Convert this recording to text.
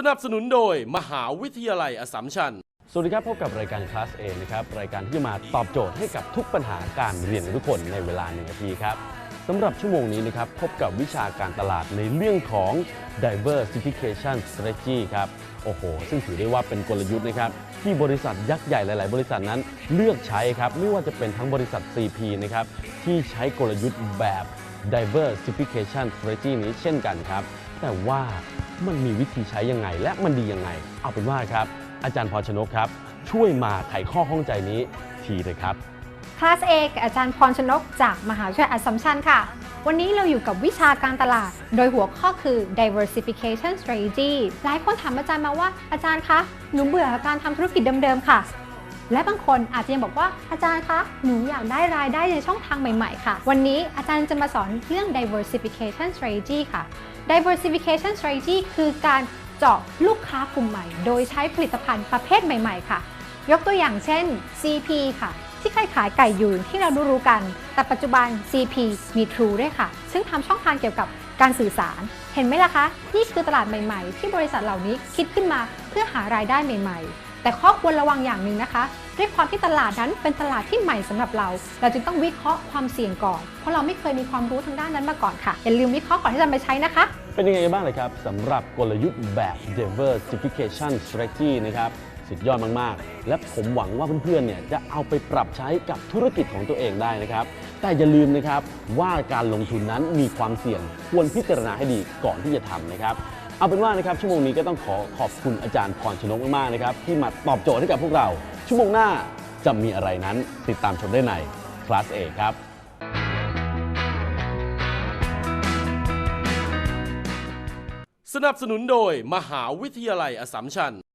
สนับสนุนโดยมหาวิทยาลัยอสสัมชัญ สวัสดีครับ พบกับรายการคลาส A นะครับ รายการที่จะมาตอบโจทย์ให้กับทุกปัญหาการเรียนของทุกคนในเวลาหนึ่งนาทีครับสำหรับชั่วโมงนี้นะครับ พบกับวิชาการตลาดในเรื่องของ diversification strategy ครับ โอ้โห ซึ่งถือได้ว่าเป็นกลยุทธ์นะครับ ที่บริษัทยักษ์ใหญ่หลาย ๆ บริษัทนั้นเลือกใช้ครับ ไม่ว่าจะเป็นทั้งบริษัท CP นะครับ ที่ใช้กลยุทธ์แบบ diversification strategy นี้เช่นกันครับ แต่ว่า มันมีวิธีใช้ยังไง และมันดียังไง เอาเป็นว่าครับ อาจารย์พรชนกครับ ช่วยมาไขข้อข้องใจนี้ทีเลยครับคลาสเอกอาจารย์พรชนก จากมหาวิทยาลัยอัสสัมชัญค่ะ วันนี้เราอยู่กับวิชาการตลาด โดยหัวข้อคือ diversification strategy หลายคนถามอาจารย์มาว่าอาจารย์คะหนูเบื่อการทำธุรกิจเดิมๆค่ะ และบางคนอาจจะยังบอกว่าอาจารย์คะ หนูอยากได้รายได้ในช่องทางใหม่ ๆ ค่ะ วันนี้อาจารย์จะมาสอนเรื่อง diversification strategy ค่ะ diversification strategy คือการเจาะลูกค้ากลุ่มใหม่ โดยใช้ผลิตภัณฑ์ประเภทใหม่ ๆ ค่ะ ยกตัวอย่างเช่น CP ค่ะ ที่เคยขายไก่ยูนที่เรารู้ๆกัน แต่ปัจจุบัน CP มี True ด้วยค่ะ ซึ่งทำช่องทางเกี่ยวกับการสื่อสาร เห็นไหมล่ะคะ นี่คือตลาดใหม่ ๆ ที่บริษัทเหล่านี้คิดขึ้นมาเพื่อหารายได้ใหม่ ๆแต่ข้อควรระวังอย่างหนึ่งนะคะ ด้วยความที่ตลาดนั้นเป็นตลาดที่ใหม่สำหรับเรา เราจึงต้องวิเคราะห์ความเสี่ยงก่อน เพราะเราไม่เคยมีความรู้ทางด้านนั้นมาก่อนค่ะ อย่าลืมวิเคราะห์ก่อนที่จะไปใช้นะคะ เป็นยังไงบ้างเลยครับสำหรับกลยุทธ์แบบ diversification strategy นะครับสุดยอดมาก ๆ และผมหวังว่าเพื่อน ๆ เนี่ยจะเอาไปปรับใช้กับธุรกิจของตัวเองได้นะครับ แต่อย่าลืมนะครับว่าการลงทุนนั้นมีความเสี่ยงควรพิจารณาให้ดีก่อนที่จะทำนะครับ เอาเป็นว่านะครับชั่วโมงนี้ก็ต้องขอขอบคุณอาจารย์พรชนกมากๆนะครับที่มาตอบโจทย์ให้กับพวกเรา ชั่วโมงหน้าจะมีอะไรนั้นติดตามชมได้ในคลาสเอครับสนับสนุนโดยมหาวิทยาลัยอสสัมชัญ